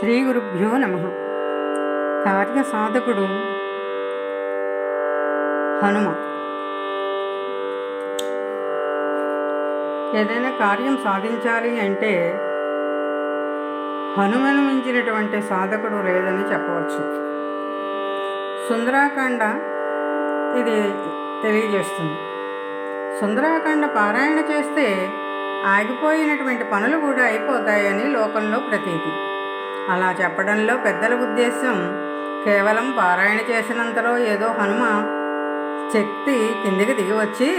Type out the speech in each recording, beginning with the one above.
శ్రీ గురుభ్యో నమ. కార్య సాధకుడు హనుమ ఏదైనా కార్యం సాధించాలి అంటే హనుమను మించినటువంటి సాధకుడు లేదని చెప్పవచ్చు. సుందరాకాండ ఇది తెలియజేస్తుంది. సుందరాకాండ పారాయణ చేస్తే ఆగిపోయినటువంటి పనులు కూడా అయిపోతాయని లోకంలో ప్రతీతి. అలా చెప్పడంలో పెద్దల ఉద్దేశం కేవలం పారాయణ చేసినంతలో ఏదో హనుమ శక్తి కిందికి దిగి వచ్చి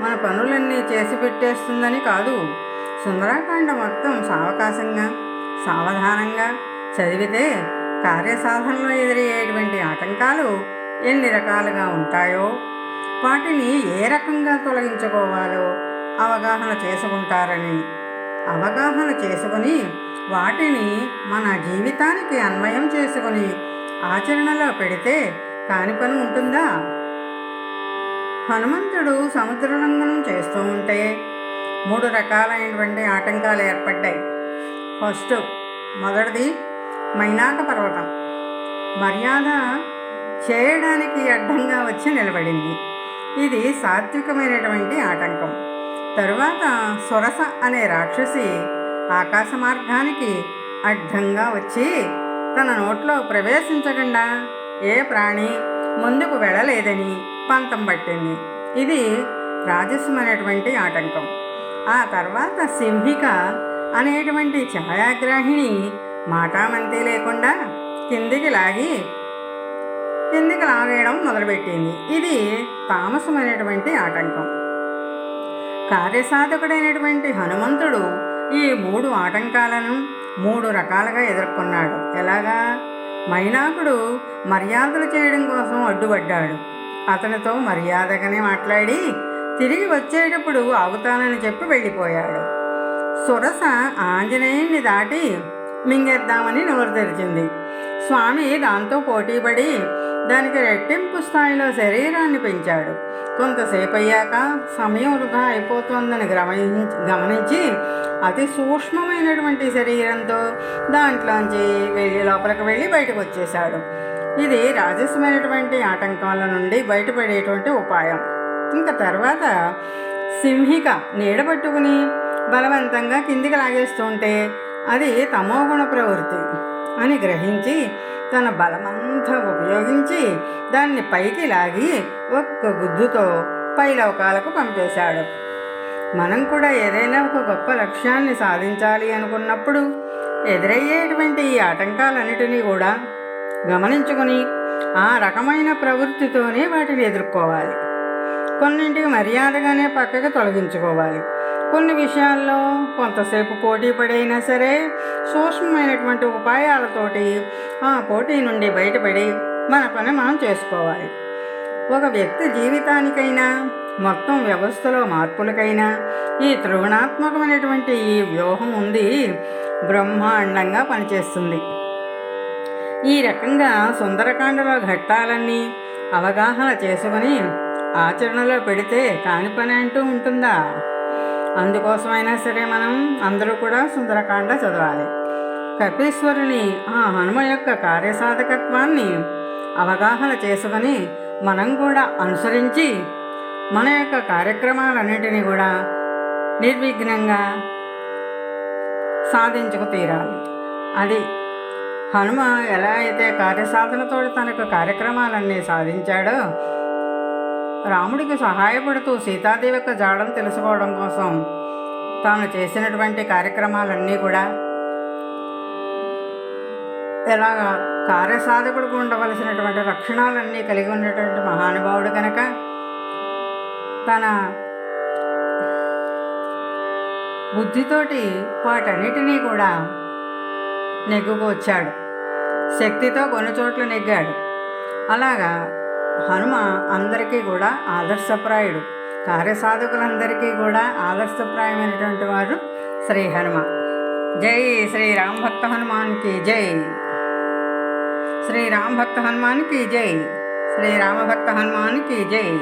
మన పనులన్నీ చేసి పెట్టేస్తుందని కాదు. సుందరాకాండ మొత్తం సావకాశంగా సావధానంగా చదివితే కార్యసాధనలో ఎదురయ్యేటువంటి ఆటంకాలు ఎన్ని రకాలుగా ఉంటాయో వాటిని ఏ రకంగా తొలగించుకోవాలో అవగాహన చేసుకుంటారని అవగాహన చేసుకొని వాటిని మన జీవితానికి అన్వయం చేసుకొని ఆచరణలో పెడితే కాని పని ఉంటుందా? హనుమంతుడు సముద్రలంఘనం చేస్తూ ఉంటే మూడు రకాలైనటువంటి ఆటంకాలు ఏర్పడ్డాయి. ఫస్ట్ మొదటిది మైనాక పర్వతం. మర్యాద చేయడానికి అడ్డంగా వచ్చి నిలబడింది. ఇది సాత్వికమైనటువంటి ఆటంకం. తరువాత సురస అనే రాక్షసి ఆకాశ మార్గానికి అడ్డంగా వచ్చి తన నోట్లో ప్రవేశించకుండా ఏ ప్రాణి ముందుకు వెళ్ళలేదని పంతం పట్టింది. ఇది రాజస్వమైనటువంటి ఆటంకం. ఆ తర్వాత సింహిక అనేటువంటి ఛాయాగ్రాహిణి మాటామంతి లేకుండా కిందికి లాగి కిందికి లాగేయడం మొదలుపెట్టింది. ఇది తామసమైనటువంటి ఆటంకం. కార్యసాధకుడైనటువంటి హనుమంతుడు ఈ మూడు ఆటంకాలను మూడు రకాలుగా ఎదుర్కొన్నాడు. ఎలాగా? మైనాకుడు మర్యాదలు చేయడం కోసం అడ్డుపడ్డాడు. అతనితో మర్యాదగానే మాట్లాడి తిరిగి వచ్చేటప్పుడు అవుతానని చెప్పి వెళ్ళిపోయాడు. సురస ఆంజనేయుని దాటి మింగేద్దామని నోరు తెరిచింది. స్వామి దాంతో పోటీపడి దానికి రెట్టింపు స్థాయిలో శరీరాన్ని పెంచాడు. కొంతసేపు అయ్యాక సమయం వృధా అయిపోతుందని గమనించి గమనించి అతి సూక్ష్మమైనటువంటి శరీరంతో దాంట్లోంచి వెళ్ళి లోపలికి వెళ్ళి బయటకు వచ్చేశాడు ఇది రాజస్వమైనటువంటి ఆటంకాల నుండి బయటపడేటువంటి ఉపాయం. ఇంకా తర్వాత సింహిక నీడ పట్టుకుని బలవంతంగా కిందికి లాగేస్తుంటే అది తమోగుణ ప్రవృత్తి. అని గ్రహించి తన బలమంతా ఉపయోగించి దాన్ని పైకి లాగి ఒక్క గుద్దుతో పైలోకాలకు పంపేశాడు. మనం కూడా ఏదైనా ఒక గొప్ప లక్ష్యాన్ని సాధించాలి అనుకున్నప్పుడు ఎదురయ్యేటువంటి ఈ ఆటంకాలన్నిటినీ కూడా గమనించుకొని ఆ రకమైన ప్రవృత్తితోనే వాటిని ఎదుర్కోవాలి. కొన్నింటికి మర్యాదగానే పక్కకు తొలగించుకోవాలి. కొన్ని విషయాల్లో కొంతసేపు పోటీ పడైనా సరే సూక్ష్మమైనటువంటి ఉపాయాలతోటి ఆ పోటీ నుండి బయటపడి మన పని మనం చేసుకోవాలి. ఒక వ్యక్తి జీవితానికైనా మొత్తం వ్యవస్థలో మార్పులకైనా ఈ త్రిగుణాత్మకమైనటువంటి ఈ వ్యూహం ఉంది బ్రహ్మాండంగా పనిచేస్తుంది. ఈ రకంగా సుందరకాండలో ఘట్టాలన్నీ అవగాహన చేసుకుని ఆచరణలో పెడితే కాని పని అంటూ ఉంటుందా? అందుకోసమైనా సరే మనం అందరూ కూడా సుందరకాండ చదవాలి. కపీశ్వరుని ఆ హనుమ యొక్క కార్యసాధకత్వాన్ని అవగాహన చేసుకొని మనం కూడా అనుసరించి మన యొక్క కార్యక్రమాలన్నిటినీ కూడా నిర్విఘ్నంగా సాధించుకు తీరాలి. అది హనుమ ఎలా అయితే కార్యసాధనతో తన యొక్క కార్యక్రమాలన్నీ సాధించాడో రాముడికి సహాయపడుతూ సీతాదేవి యొక్క జాడను తెలుసుకోవడం కోసం తాను చేసినటువంటి కార్యక్రమాలన్నీ కూడా ఇలాగ కార్యసాధకుడికి ఉండవలసినటువంటి లక్షణాలన్నీ కలిగి ఉన్నటువంటి మహానుభావుడు కనుక తన బుద్ధితోటి వాటన్నిటినీ కూడా నెగ్గుకొచ్చాడు శక్తితో కొన్ని చోట్ల నెగ్గాడు. అలాగా హనుమ అందరికీ కూడా ఆదర్శప్రాయుడు. కార్యసాధకులందరికీ కూడా ఆదర్శప్రాయమైనటువంటి వారు శ్రీ హనుమ. జై శ్రీ రామ్ భక్త హనుమాన్కి జై. శ్రీ రామ్ భక్త హనుమాన్కి జై. శ్రీ రామభక్త హనుమాన్కి జై.